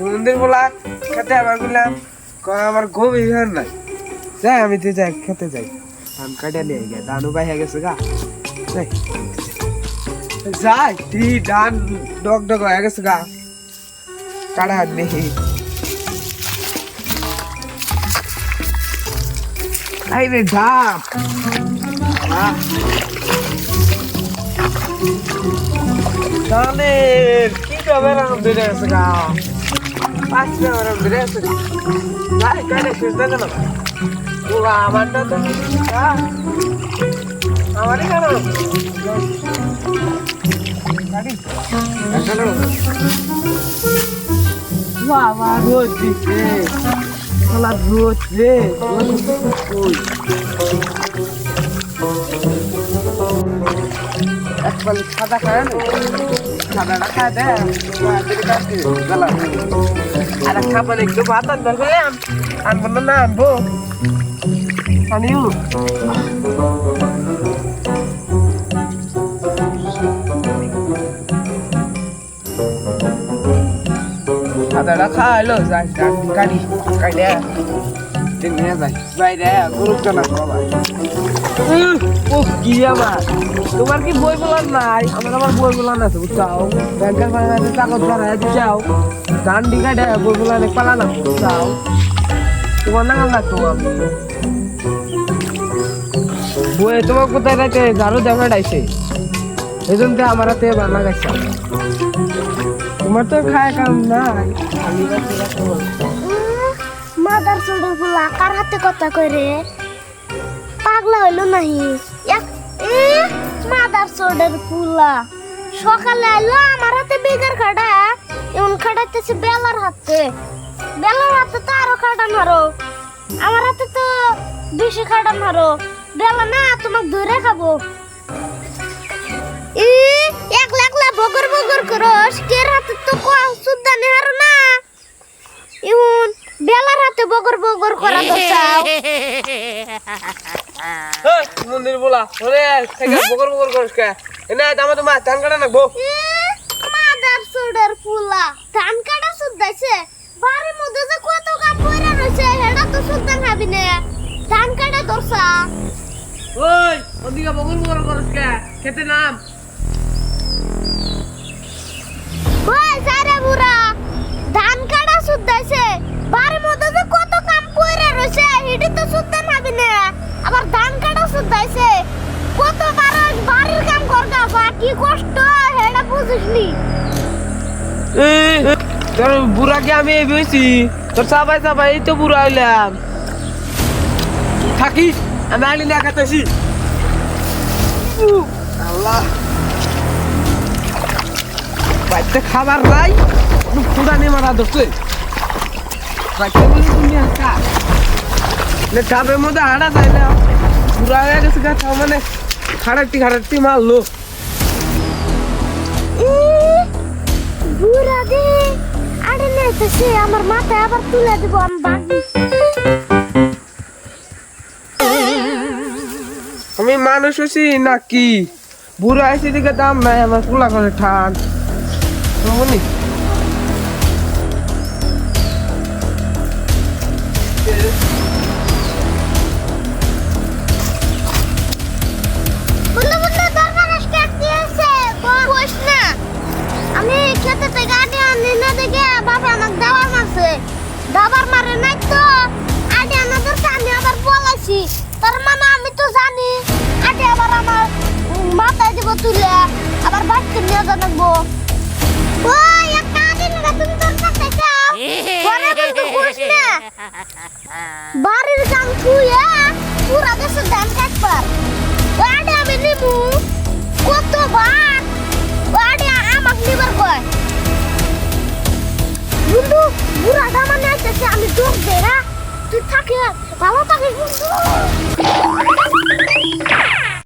মন্দির বলা খেতে বললাম, কয় আমার ঘুম ইহার নাই। যাই আমি তো যাই, খেতে যাই। ধান কাটিয়ে নিয়ে গে ধানও পাই হয়ে গেছে গা। যাই। যাই তি ধান ডগ ডগ হয়ে গেছে গা। কাটা হাত নেই। আই রে ধাপ ধানের কি খবর? আম ধরে আছে গা। আমারটা তো হ্যাঁ। আমারই কেন বাবা রোদ দিচ্ছে। শালা রোদ রে। এক পাল সাদা খায় না? সাদাটা খায় দে গেলাম আর খাবার একটু ভাত আনতে গেলাম আনব না না আনব আনিও সাদাটা খাইলো যাই গাড়ি না কি আমার তোমার কি বই বলার নাই? আমার আমার বই বলার আছে বুঝছাও ব্যাংকের ফাইনান্সে কাগজ ধরা দিছাও ধান ডিগাডে বই বলার পালা না তোমার না লাগতো আমি বই তোমার কোথায় রাখে ঝাড়ু দেখা ডাইছে। এই আমার হাতে বানা গেছে তোমার তো খায় কাম নাই। আমি মাদার চোরের ফুলা কার হাতে কথা কই রে পাগলা হইল নাহি। এ, মাদার চোরের ফুলা সকালে আইলো, আমার হাতে বেগার খাটা। এমন খাটাইতেছে বেলার হাতে। বেলার হাতে তো আরও খাটান হারো আমার হাতে তো বেশি খাটান হারো বেলা না, তোমাক ধরে খাব। বগর করা দছাও এই, মন্দির বলা ওরে থেকে বকর বকর করিস কে? এনে দামা তোমা ধান কাটা নাকবো। মাদার সোডার ফুলা। ধান কাটা সুদ্দাইছে বাড়ির মধ্যে যে কত কাম পড়ে রয়েছে হেডা তো সুদ্দা খাবি না। ধান কাটা দরসা। ওই ওদিকে বকর বকর করিস কে? খেতে নাম। ওই সারে বুড়া। কি কষ্ট, হেডা বুঝিসনি? তোর বুড়াকে আমি এই তোর সাবাই সাবাই, এই তো বুড়া হইলাম। থাকিস, আমি আলি না খাতেছি আল্লাহ। বাড়িতে খাবার নাই পুরা নিয়ে মারা ধরছে। বাড়িতে বলি তুমি হাঁকা ডাবের মধ্যে হাঁটা না বুড়া হয়ে গেছে গা মানে খাড়াটি খাড়াটি মারলো। বুড়া দে আরে নেতেছে আমার মাথায় আবার তুলে দিব আমি বাগি আমি মানুষ আছি নাকি? বুড়া আইসি দিকে দাম নাই, আমার কুলা করে ঠান বুঝলি তুলে আবার বাড়িতে নিয়ে না বস না। বাড়ির কাম থুয়ে পুরা দেশে ধান কাটবার। ওয়াডে আমি নিবু। কত বার ওয়াডে আমাক নিবার কয়। বন্ধু, বুড়া দামানে আসতেছে, আমি দোক দে হ্যাঁ তুই থাকে ভালো থাকিস বন্ধু।